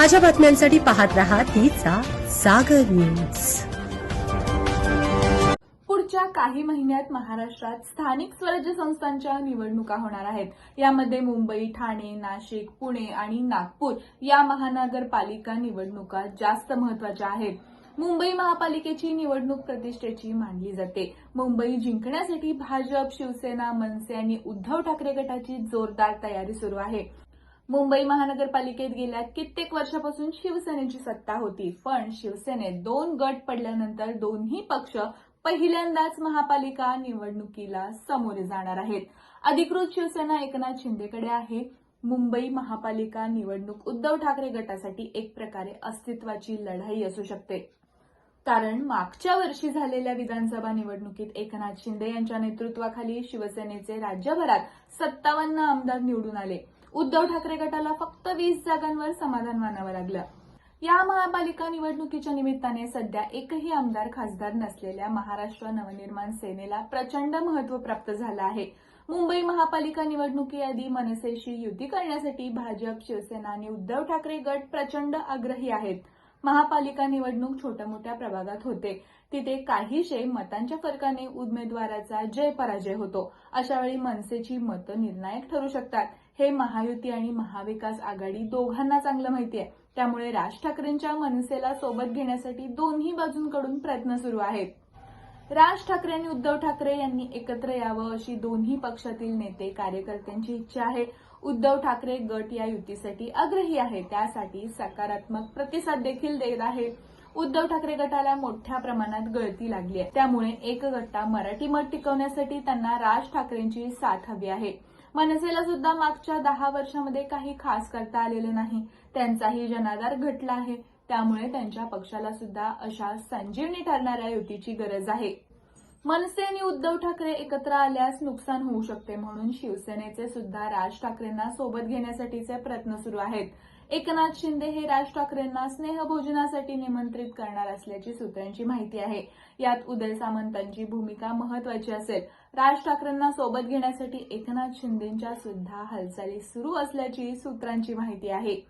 ताज्या बातम्यांसाठी पाहत राहा तिचा सागर न्यूज. पुढच्या काही महिन्यात महाराष्ट्रात स्थानिक स्वराज्य संस्थांच्या निवडणुका होणार आहेत. यामध्ये मुंबई ठाणे नाशिक पुणे आणि नागपूर या महानगरपालिका निवडणुका जास्त महत्त्वाच्या आहेत. मुंबई महापालिकेची निवडणूक प्रतिष्ठेची मानली जाते. मुंबई जिंकण्यासाठी भाजप शिवसेना मनसे आणि उद्धव ठाकरे गटाची जोरदार तयारी सुरू आहे. मुंबई महानगरपालिकेत गेल्या कित्येक वर्षापासून शिवसेनेची सत्ता होती. पण शिवसेनेत दोन गट पडल्यानंतर दोन्ही पक्ष पहिल्यांदाच महापालिका निवडणुकीला सामोरे जाणार आहेत. अधिकृत शिवसेना एकनाथ शिंदेकडे आहे. मुंबई महापालिका निवडणूक उद्धव ठाकरे गटासाठी एक प्रकारे अस्तित्वाची लढाई असू शकते. कारण मागच्या वर्षी झालेल्या विधानसभा निवडणुकीत एकनाथ शिंदे यांच्या नेतृत्वाखाली शिवसेनेचे राज्यभरात सत्तावन्न आमदार निवडून आले. उद्धव ठाकरे गटाला फक्त वीस जागांवर समाधान मानावं लागलं. या महापालिका निवडणुकीच्या निमित्ताने सध्या एकही आमदार खासदार नसलेल्या महाराष्ट्र नवनिर्माण सेनेला प्रचंड महत्त्व प्राप्त झालं आहे. मुंबई महापालिका निवडणुकीआधी मनसेशी युती करण्यासाठी भाजप शिवसेना आणि उद्धव ठाकरे गट प्रचंड आग्रही आहेत. महापालिका निवडणूक छोट्या मोठ्या प्रभागात होते. तिथे काहीशे मतांच्या फरकाने उमेदवाराचा जय पराजय होतो. अशावेळी मनसेची मतं निर्णायक ठरू शकतात. हे महायुती आणि महाविकास आघाडी दोघांना चांगलं माहिती आहे त्यामुळे राज ठाकरेंच्या मनसेला सोबत घेण्यासाठी दोन्ही बाजूंकडून प्रयत्न सुरू आहेत. राज ठाकरे आणि उद्धव ठाकरे यांनी एकत्र यावं अशी दोन्ही पक्षातील नेते कार्यकर्त्यांची इच्छा आहे. उद्धव ठाकरे गट या युतीसाठी आग्रही आहे त्यासाठी सकारात्मक प्रतिसाद देखील देत आहे. उद्धव ठाकरे गटाला मोठ्या प्रमाणात गळती लागली आहे. त्यामुळे एक गट्टा मराठी मत टिकवण्यासाठी त्यांना राज ठाकरेंची साथ हवी आहे. मनसेला सुद्धा मागच्या दहा वर्षामध्ये काही खास करता आलेलं नाही. त्यांचाही जनाधार घटला आहे. त्यामुळे त्यांच्या पक्षाला सुद्धा अशा संजीवनी ठरणाऱ्या युतीची गरज आहे. मनसे आणि उद्धव ठाकरे एकत्र आल्यास नुकसान होऊ शकते म्हणून शिवसेनेचे सुद्धा राज ठाकरेंना सोबत घेण्यासाठीचे प्रयत्न सुरू आहेत. एकनाथ शिंदे हे राज ठाकरेंना स्नेहभोजनासाठी निमंत्रित करणार असल्याची सूत्रांची माहिती आहे. यात उदय सामंतांची भूमिका महत्वाची असेल. राज ठाकरेंना सोबत घेण्यासाठी एकनाथ शिंदेच्या सुद्धा हालचाली सुरू असल्याची सूत्रांची माहिती आहे.